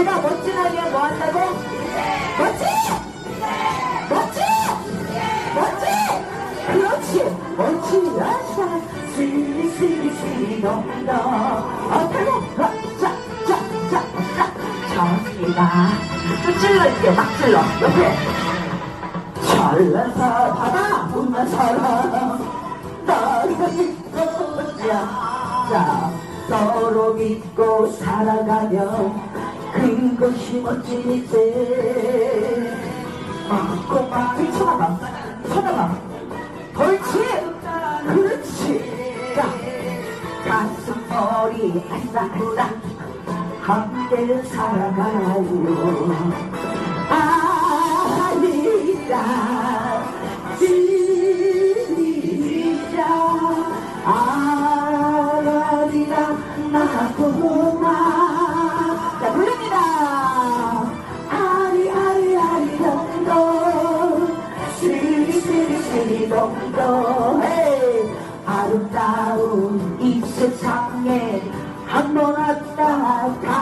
제가 멋진 아이디어 뭐 한다고? 멋지! 멋지! 멋지! 그렇지! 멋진 여자 슬리 슬리 슬리 넘다. 어떻게? 자자자자자 좋습니다 쭉 찔러줄게요 막 찔러 옆에 설레서 바다 웃면서 나를 믿고 자, 자 서로 믿고 살아가며 그것이 멋진 이제 맞고 많이 쳐다봐. 쳐다봐. 옳지. 그렇지. 자 가슴 머리 아싸아싸 함께 살아가요. 아니라 진리라 아니라 나구나 동동 헤이. 아름다운 이 세상에 한 번 왔다 가